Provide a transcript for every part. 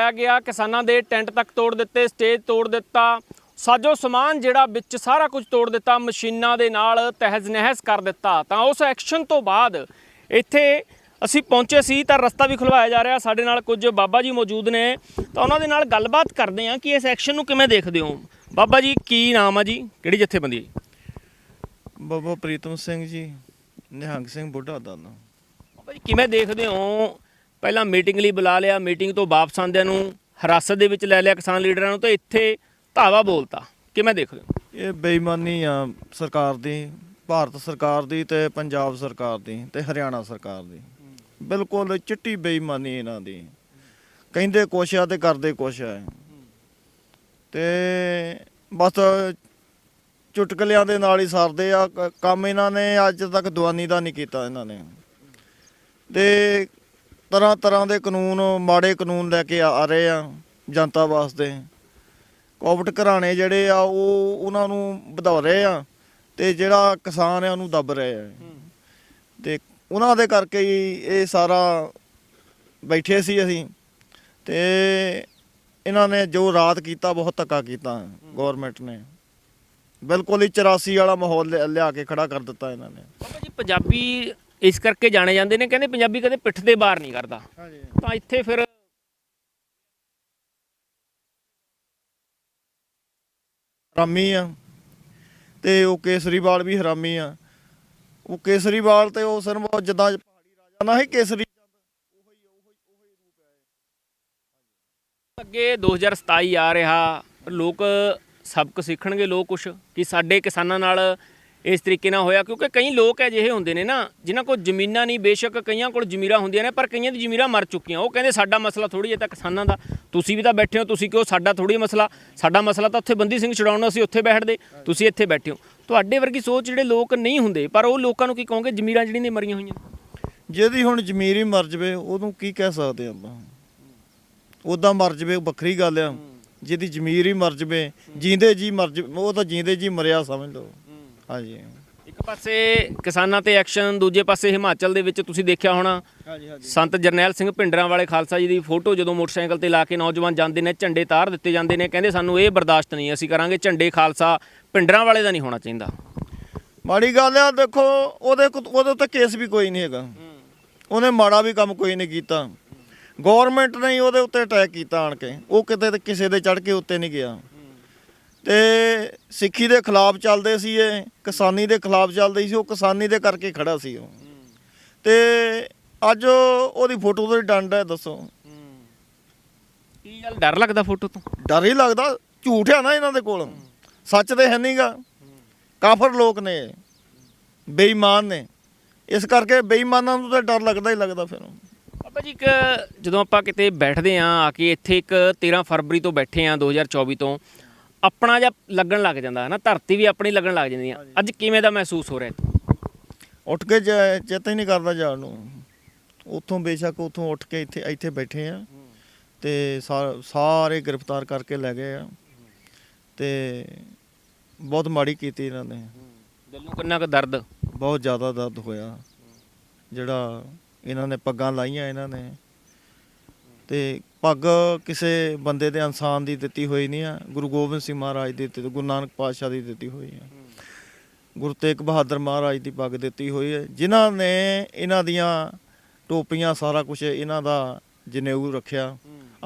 ਆਇਆ ਗਿਆ ਕਿਸਾਨਾਂ ਦੇ ਟੈਂਟ ਤੱਕ ਤੋੜ ਦਿੱਤੇ ਸਟੇਜ ਤੋੜ ਦਿੱਤਾ। ਸਾਜੋ ਸਮਾਨ ਜਿਹੜਾ ਵਿੱਚ ਸਾਰਾ ਕੁਝ ਤੋੜ ਦਿੱਤਾ ਮਸ਼ੀਨਾਂ ਦੇ ਨਾਲ ਤਹਿਜ਼ ਨਹਿਜ਼ ਕਰ ਦਿੱਤਾ। ਤਾਂ ਉਸ ਐਕਸ਼ਨ ਤੋਂ ਬਾਅਦ ਇੱਥੇ ਅਸੀਂ ਪਹੁੰਚੇ ਸੀ ਤਾਂ ਰਸਤਾ ਵੀ ਖੁਲਵਾਇਆ ਜਾ ਰਿਹਾ। ਸਾਡੇ ਨਾਲ ਕੁਝ ਬਾਬਾ ਜੀ ਮੌਜੂਦ ਨੇ। ਤਾਂ ਉਹਨਾਂ ਦੇ ਨਾਲ ਗੱਲਬਾਤ ਕਰਦੇ ਹਾਂ ਕਿ ਇਸ ਐਕਸ਼ਨ ਨੂੰ ਕਿਵੇਂ ਦੇਖਦੇ ਹੋ? ਬਾਬਾ ਜੀ ਕੀ ਨਾਮ ਆ ਜੀ? ਕਿਹੜੀ ਜਥੇਬੰਦੀ? ਹੈ? ਬਾਬਾ ਪ੍ਰੀਤਮ ਸਿੰਘ ਜੀ ਨਿਹੰਗ ਸਿੰਘ ਬੁੱਢਾ ਦਾ ਬਾਬਾ ਜੀ ਕਿਵੇਂ ਦੇਖਦੇ ਹੋ? ਪਹਿਲਾਂ ਮੀਟਿੰਗ ਲਈ ਬੁਲਾ ਲਿਆ, ਮੀਟਿੰਗ ਤੋਂ ਵਾਪਸ ਆਉਂਦਿਆਂ ਨੂੰ ਹਿਰਾਸਤ ਦੇ ਵਿੱਚ ਲੈ ਲਿਆ ਕਿਸਾਨ ਲੀਡਰਾਂ ਨੂੰ ਤੇ ਇੱਥੇ ਧਾਵਾ ਬੋਲਤਾ। ਕਿਵੇਂ ਦੇਖਦੇ ਹੋ? ਇਹ ਬੇਈਮਾਨੀ ਆ ਸਰਕਾਰ ਦੀ, ਭਾਰਤ ਸਰਕਾਰ ਦੀ ਤੇ ਪੰਜਾਬ ਸਰਕਾਰ ਦੀ ਤੇ ਹਰਿਆਣਾ ਸਰਕਾਰ ਦੀ। ਬਿਲਕੁਲ ਚਿੱਟੀ ਬੇਈਮਾਨੀ ਇਹਨਾਂ ਦੀ। ਕਹਿੰਦੇ ਕੁਛ ਆ ਤੇ ਕਰਦੇ ਕੁਛ ਆ। ਤੇ ਬਸ ਚੁਟਕਲਿਆਂ ਦੇ ਨਾਲ ਹੀ ਸਰਦੇ ਆ, ਕ- ਕੰਮ ਇਹਨਾਂ ਨੇ ਅੱਜ ਤੱਕ ਦਵਾਨੀ ਦਾ ਨਹੀਂ ਕੀਤਾ ਇਹਨਾਂ ਨੇ। ਤੇ ਤਰ੍ਹਾਂ ਤਰ੍ਹਾਂ ਦੇ ਕਾਨੂੰਨ, ਮਾੜੇ ਕਾਨੂੰਨ ਲੈ ਕੇ ਆ ਰਹੇ ਆ ਜਨਤਾ ਵਾਸਤੇ। ਕੋਵਿਡ ਘਰਾਣੇ ਜਿਹੜੇ ਆ, ਉਹ ਉਹਨਾਂ ਨੂੰ ਵਧਾ ਰਹੇ ਆ ਤੇ ਜਿਹੜਾ ਕਿਸਾਨ ਆ, ਉਹਨੂੰ ਦੱਬ ਰਹੇ ਆ। ਤੇ ਉਹਨਾਂ ਦੇ ਕਰਕੇ ਹੀ ਇਹ ਸਾਰਾ ਬੈਠੇ ਸੀ ਅਸੀਂ ਤੇ ਇਹਨਾਂ ਨੇ ਜੋ ਰਾਤ ਕੀਤਾ, ਬਹੁਤ ਧੱਕਾ ਕੀਤਾ ਗਵਰਨਮੈਂਟ ਨੇ। ਬਿਲਕੁਲ ਹੀ 84 ਵਾਲਾ ਮਾਹੌਲ ਲਿਆ- ਲਿਆ ਕੇ ਖੜਾ ਕਰ ਦਿੱਤਾ ਇਹਨਾਂ ਨੇ। ਬਾਬਾ ਜੀ, ਪੰਜਾਬੀ ਇਸ ਕਰਕੇ ਜਾਣੇ ਜਾਂਦੇ ਨੇ ਕਹਿੰਦੇ ਪੰਜਾਬੀ ਕਦੇ ਪਿੱਠ ਦੇ ਬਾਹਰ ਨਹੀਂ ਕਰਦਾ। ਹਾਂਜੀ। ਤਾਂ ਇੱਥੇ ਫਿਰ ਹਰਾਮੀ ਆ। ਤੇ ਉਹ ਕੇਸਰੀਵਾਲ ਵੀ ਹਰਾਮੀ ਆ। ਉਹ ਕੇਸਰੀਵਾਲ ਤੇ ਉਹ ਸਿਰਫ ਜਿੱਦਾਂ ਪਹਾੜੀ ਰਾਜਾ ਨਾ ਹੀ ਕੇਸਰੀ ਅੱਗੇ 2027 ਆ ਰਿਹਾ। ਲੋਕ ਸਬਕ ਸਿੱਖਣਗੇ ਲੋਕ ਕੁਛ ਕਿ ਸਾਡੇ ਕਿਸਾਨਾਂ ਨਾਲ ਇਸ ਤਰੀਕੇ ਨਾਲ ਹੋਇਆ, ਕਿਉਂਕਿ ਕਈ ਲੋਕ ਅਜਿਹੇ ਹੁੰਦੇ ਨੇ ਨਾ, ਜਿਨ੍ਹਾਂ ਕੋਲ ਜ਼ਮੀਨਾਂ ਨਹੀਂ, ਬੇਸ਼ੱਕ ਕਈਆਂ ਕੋਲ ਜ਼ਮੀਰਾਂ ਹੁੰਦੀਆਂ ਨੇ, ਪਰ ਕਈਆਂ ਦੀ ਜ਼ਮੀਰਾਂ ਮਰ ਚੁੱਕੀਆਂ। ਉਹ ਕਹਿੰਦੇ, ਸਾਡਾ ਮਸਲਾ ਥੋੜੀ ਜਿਹਾ ਤਾਂ ਕਿਸਾਨਾਂ ਦਾ। ਤੁਸੀਂ ਵੀ ਤਾਂ ਬੈਠੇ ਹੋ, ਤੁਸੀਂ ਕਿਉਂ? ਸਾਡਾ ਥੋੜੀ ਮਸਲਾ। ਸਾਡਾ ਮਸਲਾ ਤਾਂ ਉੱਥੇ ਬੰਦੀ ਸਿੰਘ ਛਡਾਉਣਾ ਸੀ ਉੱਥੇ ਬੈਠਦੇ। ਤੁਸੀਂ ਇੱਥੇ ਬੈਠੇ ਹੋ। ਤੁਹਾਡੇ ਵਰਗੀ ਸੋਚ ਜਿਹੜੇ ਲੋਕ ਨਹੀਂ ਹੁੰਦੇ, ਪਰ ਉਹ ਲੋਕਾਂ ਨੂੰ ਕੀ ਕਹੋਗੇ? ਜ਼ਮੀਰਾਂ ਜਿਹੜੀਆਂ ਨੇ ਮਰੀਆਂ ਹੋਈਆਂ। ਜਿਹਦੀ ਹੁਣ ਜ਼ਮੀਰ ਹੀ ਮਰ ਜਵੇ, ਉਹਨੂੰ ਕੀ ਕਹਿ ਸਕਦੇ ਆਪਾਂ? ਉਦਾਂ ਮਰ ਜਵੇ ਵੱਖਰੀ ਗੱਲ ਆ। ਜਿਹਦੀ ਜ਼ਮੀਰ ਹੀ ਮਰ ਜਵੇ ਜੀਂਦੇ ਜੀ ਮਰ ਜਵੇ, ਉਹ ਤਾਂ ਜੀਂਦੇ ਜੀ ਮਰਿਆ, ਸਮਝ ਲਓ। ਹਾਂਜੀ। ਇੱਕ ਪਾਸੇ ਕਿਸਾਨਾਂ ਤੇ ਐਕਸ਼ਨ ਦੂਜੇ ਪਾਸੇ ਹਿਮਾਚਲ ਦੇ ਵਿੱਚ ਤੁਸੀਂ ਦੇਖਿਆ ਹੋਣਾ ਹਾਂਜੀ ਹਾਂਜੀ। ਸੰਤ ਜਰਨੈਲ ਸਿੰਘ ਭਿੰਡਰਾਂ ਵਾਲੇ ਖਾਲਸਾ ਜੀ ਦੀ ਫੋਟੋ ਜਦੋਂ ਮੋਟਰਸਾਈਕਲ ਤੇ ਲਾ ਕੇ ਨੌਜਵਾਨ ਜਾਂਦੇ ਨੇ ਝੰਡੇ ਤਾਰ ਦਿੱਤੇ ਜਾਂਦੇ ਨੇ ਕਹਿੰਦੇ ਸਾਨੂੰ ਇਹ ਬਰਦਾਸ਼ਤ ਨਹੀਂ ਅਸੀਂ ਕਰਾਂਗੇ ਝੰਡੇ ਖਾਲਸਾ ਭਿੰਡਰਾਂ ਵਾਲੇ ਦਾ ਨਹੀਂ ਹੋਣਾ ਚਾਹੀਦਾ। ਮਾੜੀ ਗੱਲ ਆ ਦੇਖੋ ਉਹਦੇ ਕੋ- ਉਹਦੇ ਉੱਤੇ ਕੇਸ ਵੀ ਕੋਈ ਨਹੀਂ ਹੈਗਾ। ਉਹਨੇ ਮਾੜਾ ਵੀ ਕੰਮ ਕੋਈ ਨਹੀਂ ਕੀਤਾ। ਗਵਰਨਮੈਂਟ ਨੇ ਹੀ ਉਹਦੇ ਉੱਤੇ ਅਟੈਕ ਕੀਤਾ ਆਣ ਕੇ। ਉਹ ਕਿਤੇ ਤੇ ਕਿਸੇ ਦੇ ਚੜ ਕੇ ਉੱਤੇ ਨਹੀਂ ਗਿਆ। ਤੇ ਸਿੱਖੀ ਦੇ ਖਿਲਾਫ ਚੱਲਦੇ ਸੀ ਇਹ ਕਿਸਾਨੀ ਦੇ ਖਿਲਾਫ ਚੱਲਦੇ ਸੀ ਉਹ ਕਿਸਾਨੀ ਦੇ ਕਰਕੇ ਖੜਾ ਸੀ ਉਹ। ਤੇ ਅੱਜ ਉਹ- ਉਹਦੀ ਫੋਟੋ ਤੇ ਡੰਡ ਹੈ ਦੱਸੋ। ਕੀ ਗੱਲ ਡਰ ਲੱਗਦਾ ਫੋਟੋ ਤੋਂ? ਡਰ ਹੀ ਲੱਗਦਾ ਝੂਠ ਆ ਨਾ ਇਹਨਾਂ ਦੇ ਕੋਲ। ਸੱਚ ਤੇ ਹੈ ਨਹੀਂਗਾ ਕਾਫਰ ਲੋਕ ਨੇ ਬੇਈਮਾਨ ਨੇ। ਇਸ ਕਰਕੇ ਬੇਈਮਾਨਾਂ ਨੂੰ ਤਾਂ ਡਰ ਲੱਗਦਾ ਹੀ ਲੱਗਦਾ ਫਿਰ। ਬਾਬਾ ਜੀ ਇੱਕ ਜਦੋਂ ਆਪਾਂ ਕਿਤੇ ਬੈਠਦੇ ਆਂ ਆ ਕੇ ਇੱਥੇ ਇੱਕ 13 ਫਰਵਰੀ ਤੋਂ ਬੈਠੇ ਆਂ 2024 ਤੋਂ ਆਪਣਾ ਜਿਹਾ ਲੱਗਣ ਲੱਗ ਜਾਂਦਾ ਹੈ ਨਾ ਧਰਤੀ ਵੀ ਆਪਣੀ ਲੱਗਣ ਲੱਗ ਜਾਂਦੀ ਆ। ਅੱਜ ਕਿਵੇਂ ਦਾ ਮਹਿਸੂਸ ਹੋ ਰਿਹਾ ਇੱਥੇ? ਉੱਠ ਕੇ ਜ- ਚੇਤਾ ਹੀ ਨਹੀਂ ਕਰਦਾ ਜਾਣ ਨੂੰ। ਉੱਥੋਂ ਬੇਸ਼ੱਕ ਉੱਥੋਂ ਉੱਠ ਕੇ ਇੱਥੇ ਇੱਥੇ ਬੈਠੇ ਆ। ਤੇ ਸਾ- ਸਾਰੇ ਗ੍ਰਿਫਤਾਰ ਕਰਕੇ ਲੈ ਗਏ ਆ। ਤੇ ਬਹੁਤ ਮਾੜੀ ਕੀਤੀ ਇਹਨਾਂ ਨੇ। ਦਿਲ ਨੂੰ ਕਿੰਨਾ ਕੁ ਦਰਦ? ਬਹੁਤ ਜ਼ਿਆਦਾ ਦਰਦ ਹੋਇਆ। ਜਿਹੜਾ ਇਹਨਾਂ ਨੇ ਪੱਗਾਂ ਲਾਈਆਂ ਇਹਨਾਂ ਨੇ। ਤੇ ਪੱਗ ਕਿਸੇ ਬੰਦੇ ਦੇ ਇਨਸਾਨ ਦੀ ਦਿੱਤੀ ਹੋਈ ਨਹੀਂ ਆ। ਗੁਰੂ ਗੋਬਿੰਦ ਸਿੰਘ ਮਹਾਰਾਜ ਦੀ ਦਿੱਤੀ, ਗੁਰੂ ਨਾਨਕ ਪਾਤਸ਼ਾਹ ਦੀ ਦਿੱਤੀ ਹੋਈ ਆ। ਗੁਰੂ ਤੇਗ ਬਹਾਦਰ ਮਹਾਰਾਜ ਦੀ ਪੱਗ ਦਿੱਤੀ ਹੋਈ ਹੈ ਜਿਨ੍ਹਾਂ ਨੇ ਇਹਨਾਂ ਦੀਆਂ ਟੋਪੀਆਂ ਸਾਰਾ ਕੁਝ ਇਹਨਾਂ ਦਾ ਜਨੇਊ ਰੱਖਿਆ।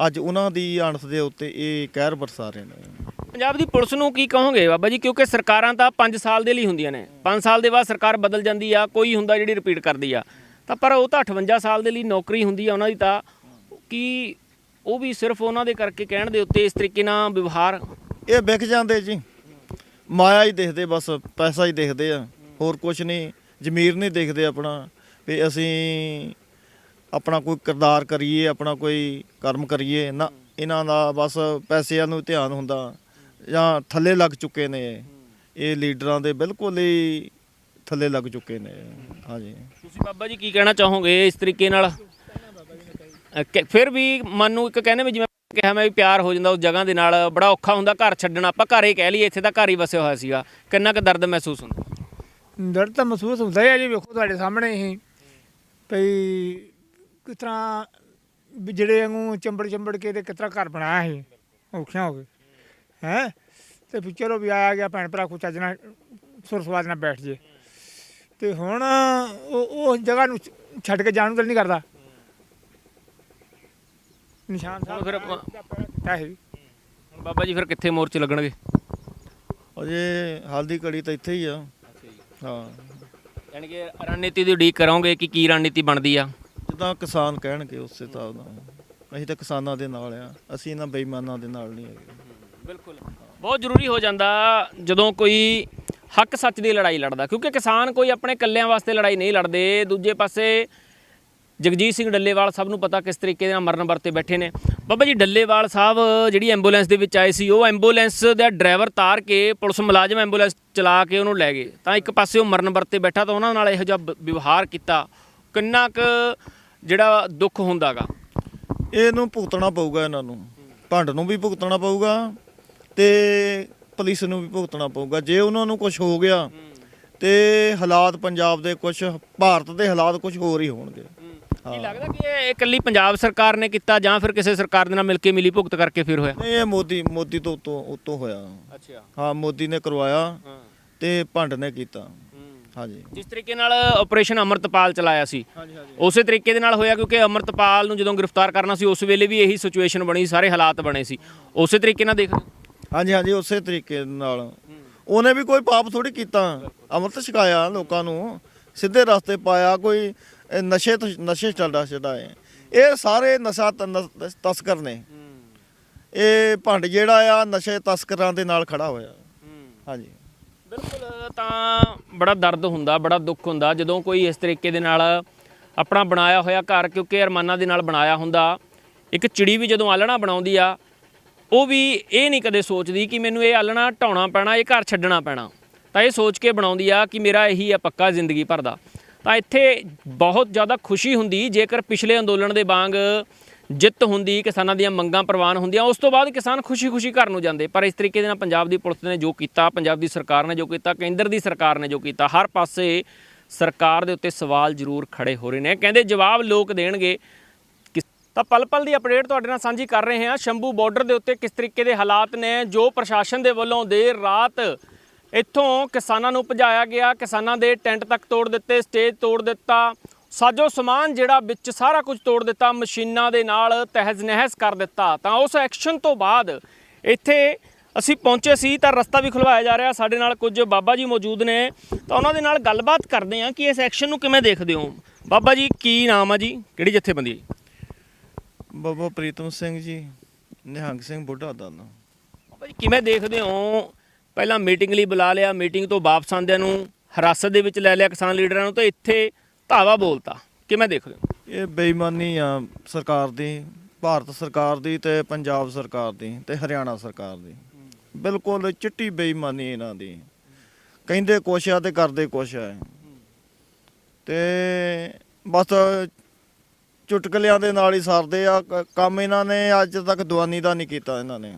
ਅੱਜ ਉਹਨਾਂ ਦੀ ਅਣਸ ਦੇ ਉੱਤੇ ਇਹ ਕਹਿਰ ਬਰਸਾ ਰਹੇ ਨੇ। ਪੰਜਾਬ ਦੀ ਪੁਲਿਸ ਨੂੰ ਕੀ ਕਹੋਗੇ ਬਾਬਾ ਜੀ? ਕਿਉਂਕਿ ਸਰਕਾਰਾਂ ਤਾਂ 5 ਸਾਲ ਦੇ ਲਈ ਹੁੰਦੀਆਂ ਨੇ। 5 ਸਾਲ ਦੇ ਬਾਅਦ ਸਰਕਾਰ ਬਦਲ ਜਾਂਦੀ ਆ, ਕੋਈ ਹੁੰਦਾ ਜਿਹੜੀ ਰਿਪੀਟ ਕਰਦੀ ਆ। ਤਾਂ ਪਰ ਉਹ ਤਾਂ 58 ਸਾਲ ਦੇ ਲਈ ਨੌਕਰੀ ਹੁੰਦੀ ਆ ਉਹਨਾਂ ਦੀ ਤਾਂ। ਕੀ ਉਹ ਵੀ ਸਿਰਫ ਉਹਨਾਂ ਦੇ ਕਰਕੇ ਕਹਿਣ ਦੇ ਉੱਤੇ ਇਸ ਤਰੀਕੇ ਨਾਲ ਵਿਵਹਾਰ। ਇਹ ਵਿਕ ਜਾਂਦੇ ਜੀ। ਮਾਇਆ ਹੀ ਦੇਖਦੇ ਬਸ ਪੈਸਾ ਹੀ ਦੇਖਦੇ ਆ। ਹੋਰ ਕੁਝ ਨਹੀਂ ਜ਼ਮੀਰ ਨਹੀਂ ਦੇਖਦੇ ਆਪਣਾ ਵੀ ਅਸੀਂ ਆਪਣਾ ਕੋਈ ਕਿਰਦਾਰ ਕਰੀਏ ਆਪਣਾ ਕੋਈ ਕਰਮ ਕਰੀਏ। ਨਾ ਇਹਨਾਂ ਦਾ ਬਸ ਪੈਸਿਆਂ ਨੂੰ ਧਿਆਨ ਹੁੰਦਾ। ਜਾਂ ਥੱਲੇ ਲੱਗ ਚੁੱਕੇ ਨੇ। ਇਹ ਲੀਡਰਾਂ ਦੇ ਬਿਲਕੁਲ ਹੀ ਥੱਲੇ ਲੱਗ ਚੁੱਕੇ ਨੇ। ਹਾਂਜੀ। ਤੁਸੀਂ ਬਾਬਾ ਜੀ ਕੀ ਕਹਿਣਾ ਚਾਹੋਗੇ ਇਸ ਤਰੀਕੇ ਨਾਲ? ਕਿ- ਫਿਰ ਵੀ ਮਨ ਨੂੰ ਇੱਕ ਕਹਿੰਦੇ ਵੀ ਜਿਵੇਂ ਕਿਹਾ ਮੈਂ ਵੀ ਪਿਆਰ ਹੋ ਜਾਂਦਾ ਉਸ ਜਗ੍ਹਾ ਦੇ ਨਾਲ, ਬੜਾ ਔਖਾ ਹੁੰਦਾ ਘਰ ਛੱਡਣਾ, ਆਪਾਂ ਘਰ ਹੀ ਕਹਿ ਲਈਏ, ਇੱਥੇ ਤਾਂ ਘਰ ਹੀ ਵਸਿਆ ਹੋਇਆ ਸੀਗਾ। ਕਿੰਨਾ ਕੁ ਦਰਦ ਮਹਿਸੂਸ ਹੁੰਦਾ? ਦਰਦ ਤਾਂ ਮਹਿਸੂਸ ਹੁੰਦਾ ਹੀ ਹੈ ਜੀ, ਵੇਖੋ ਤੁਹਾਡੇ ਸਾਹਮਣੇ ਹੀ। ਭਈ ਕਿਸ ਤਰ੍ਹਾਂ ਵੀ ਜਿਹੜੇ ਵਾਂਗੂ ਚੰਬੜ ਚੰਬੜ ਕੇ ਤੇ ਤਰ੍ਹਾਂ ਘਰ ਬਣਾਇਆ ਸੀ, ਔਖਿਆਂ ਹੋ ਗਏ ਹੈ? ਤੇ ਵੀ ਚਲੋ ਵੀ ਆਇਆ ਗਿਆ ਭੈਣ ਭਰਾ ਕੋ ਚੱਜ ਨਾਲ ਸੁਰ ਸਵਾਦ ਨਾਲ ਬੈਠ ਜੇ। ਤੇ ਹੁਣ ਉਹ ਉਹ ਜਗ੍ਹਾ ਨੂੰ ਛੱਡ ਕੇ ਜਾਣ ਨੂੰ ਦਿਲ ਨਹੀਂ ਕਰਦਾ। ਨਿਸ਼ਾਨ ਸਾਹਿਬ ਫਿਰ ਆਪਾਂ- ਕੀਤਾ ਹੈ ਹੁਣ ਬਾਬਾ ਜੀ ਫਿਰ ਕਿੱਥੇ ਮੋਰਚੇ ਲੱਗਣਗੇ? ਅਜੇ ਹਲਦੀ ਕੜੀ ਤਾਂ ਇੱਥੇ ਹੀ ਆ। ਹਾਂ। ਯਾਨੀ ਕਿ ਰਣਨੀਤੀ ਦੀ ਉਡੀਕ ਕਰੋਗੇ ਕਿ ਕੀ ਰਣਨੀਤੀ ਬਣਦੀ ਆ? ਜਿੱਦਾਂ ਕਿਸਾਨ ਕਹਿਣਗੇ ਉਸੇ ਹਿਸਾਬ ਨਾਲ। ਅਸੀਂ ਤਾਂ ਕਿਸਾਨਾਂ ਦੇ ਨਾਲ ਆ। ਅਸੀਂ ਇਹਨਾਂ ਬੇਈਮਾਨਾਂ ਦੇ ਨਾਲ ਨਹੀਂ ਹੈਗੇ। ਬਿਲਕੁਲ। ਬਹੁਤ ਜ਼ਰੂਰੀ ਹੋ ਜਾਂਦਾ ਜਦੋਂ ਕੋਈ ਹੱਕ ਸੱਚ ਦੀ ਲੜਾਈ ਲੜਦਾ। ਕਿਉਂਕਿ ਕਿਸਾਨ ਕੋਈ ਆਪਣੇ ਕੱਲਿਆਂ ਵਾਸਤੇ ਲੜਾਈ ਨਹੀਂ ਲੜਦੇ। ਦੂਜੇ ਪਾਸੇ ਜਗਜੀਤ ਸਿੰਘ ਡੱਲੇਵਾਲ ਸਭ ਨੂੰ ਪਤਾ ਕਿਸ ਤਰੀਕੇ ਦੇ ਨਾਲ ਮਰਨ ਵਰਤੇ ਬੈਠੇ ਨੇ। ਬਾਬਾ ਜੀ ਡੱਲੇਵਾਲ ਸਾਹਿਬ, ਜਿਹੜੀ ਐਂਬੂਲੈਂਸ ਦੇ ਵਿੱਚ ਆਏ ਸੀ, ਉਹ ਐਂਬੂਲੈਂਸ ਦਾ ਡਰਾਈਵਰ ਤਾਰ ਕੇ ਪੁਲਿਸ ਮੁਲਾਜ਼ਮ ਐਂਬੂਲੈਂਸ ਚਲਾ ਕੇ ਉਹਨੂੰ ਲੈ ਗਏ। ਤਾਂ ਇੱਕ ਪਾਸੇ ਉਹ ਮਰਨ ਵਰਤੇ ਬੈਠਾ ਤਾਂ ਉਹਨਾਂ ਨਾਲ ਇਹੋ ਜਿਹਾ ਵਿਵਹਾਰ ਕੀਤਾ। ਕਿੰਨਾ ਕੁ ਜਿਹੜਾ ਦੁੱਖ ਹੁੰਦਾਗਾ। ਇਹਨੂੰ ਭੁਗਤਣਾ ਪਊਗਾ ਇਹਨਾਂ ਨੂੰ। ਭੰਡ ਨੂੰ ਵੀ ਭੁਗਤਣਾ ਪਊਗਾ ਤੇ ਪੁਲਿਸ ਨੂੰ ਵੀ ਭੁਗਤਣਾ ਪਊਗਾ। ਜੇ ਉਹਨਾਂ ਨੂੰ ਕੁਝ ਹੋ ਗਿਆ ਤੇ ਹਾਲਾਤ ਪੰਜਾਬ ਦੇ ਕੁਝ ਭਾਰਤ ਦੇ ਹਾਲਾਤ ਕੁਝ ਹੋਰ ਹੀ ਹੋਣਗੇ। ਕੀ ਲੱਗਦਾ ਕਿ ਇਹ ਇਕੱਲੀ ਪੰਜਾਬ ਸਰਕਾਰ ਨੇ ਕੀਤਾ ਜਾਂ ਫਿਰ ਕਿਸੇ ਸਰਕਾਰ ਦੇ ਨਾਲ ਮਿਲ ਕੇ ਮਿਲੀ ਭੁਗਤ ਕਰਕੇ ਫਿਰ ਹੋਇਆ? ਨਹੀਂ ਇਹ ਮੋਦੀ ਮੋਦੀ ਤੋਂ ਉਤੋਂ ਉਤੋਂ ਹੋਇਆ। ਅੱਛਾ। ਹਾਂ ਮੋਦੀ ਨੇ ਕਰਵਾਇਆ ਤੇ ਭੰਡ ਨੇ ਕੀਤਾ। ਹਾਂਜੀ। ਜਿਸ ਤਰੀਕੇ ਨਾਲ ਆਪਰੇਸ਼ਨ ਅਮਰਤਪਾਲ ਚਲਾਇਆ ਸੀ ਉਸੇ ਤਰੀਕੇ ਦੇ ਨਾਲ ਹੋਇਆ ਕਿਉਂਕਿ ਅਮਰਤਪਾਲ ਨੂੰ ਜਦੋਂ ਗ੍ਰਿਫਤਾਰ ਕਰਨਾ ਸੀ ਉਸ ਵੇਲੇ ਵੀ ਇਹੀ ਸਿਚੁਏਸ਼ਨ ਬਣੀ ਸਾਰੇ ਹਾਲਾਤ ਬਣੇ ਸੀ। ਉਸੇ ਤਰੀਕੇ ਨਾਲ ਦੇਖਦੇ ਹਾਂਜੀ ਹਾਂਜੀ ਉਸੇ ਤਰੀਕੇ ਨਾਲ। ਉਹਨੇ ਵੀ ਕੋਈ ਪਾਪ ਥੋੜੀ ਕੀਤਾ। ਅੰਮ੍ਰਿਤ ਛਕਾਇਆ ਲੋਕਾਂ ਨੂੰ ਸਿੱਧੇ ਰਸਤੇ ਪਾਇਆ ਕੋਈ ਇਹ ਨਸ਼ੇ ਤੋਂ ਨਸ਼ੇ ਚੱਲਦਾ ਛਡਾਏ ਇਹ। ਸਾਰੇ ਨਸ਼ਾ ਤਸਕਰ ਨੇ। ਇਹ ਭੰਡ ਜਿਹੜਾ ਆ ਨਸ਼ੇ ਤਸਕਰਾਂ ਦੇ ਨਾਲ ਖੜਾ ਹੋਇਆ। ਹਾਂਜੀ। ਬਿਲਕੁਲ ਤਾਂ ਬੜਾ ਦਰਦ ਹੁੰਦਾ ਬੜਾ ਦੁੱਖ ਹੁੰਦਾ ਜਦੋਂ ਕੋਈ ਇਸ ਤਰੀਕੇ ਦੇ ਨਾਲ ਆਪਣਾ ਬਣਾਇਆ ਹੋਇਆ ਘਰ ਕਿਉਂਕਿ ਅਰਮਾਨਾਂ ਦੇ ਨਾਲ ਬਣਾਇਆ ਹੁੰਦਾ ਇੱਕ ਚਿੜੀ ਵੀ ਜਦੋਂ ਆਲਣਾ ਬਣਾਉਂਦੀ ਆ ਉਹ ਵੀ ਇਹ ਨਹੀਂ ਕਦੇ ਸੋਚਦੀ ਕਿ ਮੈਨੂੰ ਇਹ ਆਲਣਾ ਢਾਉਣਾ ਪੈਣਾ ਇਹ ਘਰ ਛੱਡਣਾ ਪੈਣਾ। ਤਾਂ ਇਹ ਸੋਚ ਕੇ ਬਣਾਉਂਦੀ ਆ ਕਿ ਮੇਰਾ ਇਹੀ ਆ ਪੱਕਾ ਜ਼ਿੰਦਗੀ ਭਰ ਦਾ। ਤਾਂ ਇੱਥੇ ਬਹੁਤ ਜ਼ਿਆਦਾ ਖੁਸ਼ੀ ਹੁੰਦੀ, ਜੇਕਰ ਪਿਛਲੇ ਅੰਦੋਲਨ ਦੇ ਵਾਂਗ ਜਿੱਤ ਹੁੰਦੀ, ਕਿਸਾਨਾਂ ਦੀਆਂ ਮੰਗਾਂ ਪ੍ਰਵਾਨ ਹੁੰਦੀਆਂ, ਉਸ ਤੋਂ ਬਾਅਦ ਕਿਸਾਨ ਖੁਸ਼ੀ-ਖੁਸ਼ੀ ਘਰ ਨੂੰ ਜਾਂਦੇ। ਪਰ ਇਸ ਤਰੀਕੇ ਦੇ ਨਾਲ ਪੰਜਾਬ ਦੀ ਪੁਲਿਸ ਨੇ ਜੋ ਕੀਤਾ, ਪੰਜਾਬ ਦੀ ਸਰਕਾਰ ਨੇ ਜੋ ਕੀਤਾ, ਕੇਂਦਰ ਦੀ ਸਰਕਾਰ ਨੇ ਜੋ ਕੀਤਾ, ਹਰ ਪਾਸੇ ਸਰਕਾਰ ਦੇ ਉੱਤੇ ਸਵਾਲ ਜ਼ਰੂਰ ਖੜੇ ਹੋ ਰਹੇ ਨੇ। ਕਹਿੰਦੇ ਜਵਾਬ ਲੋਕ ਦੇਣਗੇ। ਕਿਸ- ਤਾਂ ਪਲ ਪਲ ਦੀ ਅਪਡੇਟ ਤੁਹਾਡੇ ਨਾਲ ਸਾਂਝੀ ਕਰ ਰਹੇ ਹਾਂ। ਸ਼ੰਭੂ ਬਾਰਡਰ ਦੇ ਉੱਤੇ ਕਿਸ ਤਰੀਕੇ ਦੇ ਹਾਲਾਤ ਨੇ, ਜੋ ਪ੍ਰਸ਼ਾਸਨ ਦੇ ਵੱਲੋਂ ਦੇਰ ਰਾਤ ਇੱਥੋਂ ਕਿਸਾਨਾਂ ਨੂੰ ਭਜਾਇਆ ਗਿਆ ਕਿਸਾਨਾਂ ਦੇ ਟੈਂਟ ਤੱਕ ਤੋੜ ਦਿੱਤੇ ਸਟੇਜ ਤੋੜ ਦਿੱਤਾ। ਸਾਜੋ ਸਮਾਨ ਜਿਹੜਾ ਵਿੱਚ ਸਾਰਾ ਕੁਝ ਤੋੜ ਦਿੱਤਾ ਮਸ਼ੀਨਾਂ ਦੇ ਨਾਲ ਤਹਿਜ਼ ਨਹਿਜ਼ ਕਰ ਦਿੱਤਾ। ਤਾਂ ਉਸ ਐਕਸ਼ਨ ਤੋਂ ਬਾਅਦ ਇੱਥੇ ਅਸੀਂ ਪਹੁੰਚੇ ਸੀ ਤਾਂ ਰਸਤਾ ਵੀ ਖੁਲਵਾਇਆ ਜਾ ਰਿਹਾ। ਸਾਡੇ ਨਾਲ ਕੁਝ ਬਾਬਾ ਜੀ ਮੌਜੂਦ ਨੇ। ਤਾਂ ਉਹਨਾਂ ਦੇ ਨਾਲ ਗੱਲਬਾਤ ਕਰਦੇ ਹਾਂ ਕਿ ਇਸ ਐਕਸ਼ਨ ਨੂੰ ਕਿਵੇਂ ਦੇਖਦੇ ਹੋ? ਬਾਬਾ ਜੀ ਕੀ ਨਾਮ ਆ ਜੀ? ਕਿਹੜੀ ਜਥੇਬੰਦੀ? ਹੈ? ਬਾਬਾ ਪ੍ਰੀਤਮ ਸਿੰਘ ਜੀ ਨਿਹੰਗ ਸਿੰਘ ਬੁੱਢਾ ਦਲ। ਬਾਬਾ ਜੀ ਕਿਵੇਂ ਦੇਖਦੇ ਹੋ ਪਹਿਲਾਂ ਮੀਟਿੰਗ ਲਈ ਬੁਲਾ ਲਿਆ, ਮੀਟਿੰਗ ਤੋਂ ਵਾਪਸ ਆਉਂਦਿਆਂ ਨੂੰ ਹਿਰਾਸਤ ਦੇ ਵਿੱਚ ਲੈ ਲਿਆ ਕਿਸਾਨ ਲੀਡਰਾਂ ਨੂੰ, ਤਾਂ ਇੱਥੇ ਧਾਵਾ ਬੋਲਤਾ। ਕਿਵੇਂ ਦੇਖਦੇ ਹੋ? ਇਹ ਬੇਈਮਾਨੀ ਆ ਸਰਕਾਰ ਦੀ, ਭਾਰਤ ਸਰਕਾਰ ਦੀ ਤੇ ਪੰਜਾਬ ਸਰਕਾਰ ਦੀ ਤੇ ਹਰਿਆਣਾ ਸਰਕਾਰ ਦੀ। ਬਿਲਕੁਲ ਚਿੱਟੀ ਬੇਈਮਾਨੀ ਇਹਨਾਂ ਦੀ। ਕਹਿੰਦੇ ਕੁਛ ਆ ਤੇ ਕਰਦੇ ਕੁਛ ਆ। ਤੇ ਬਸ ਚੁਟਕਲਿਆਂ ਦੇ ਨਾਲ ਹੀ ਸਰਦੇ ਆ ਕ- ਕੰਮ ਇਹਨਾਂ ਨੇ ਅੱਜ ਤੱਕ ਦਵਾਨੀ ਦਾ ਨਹੀਂ ਕੀਤਾ ਇਹਨਾਂ ਨੇ।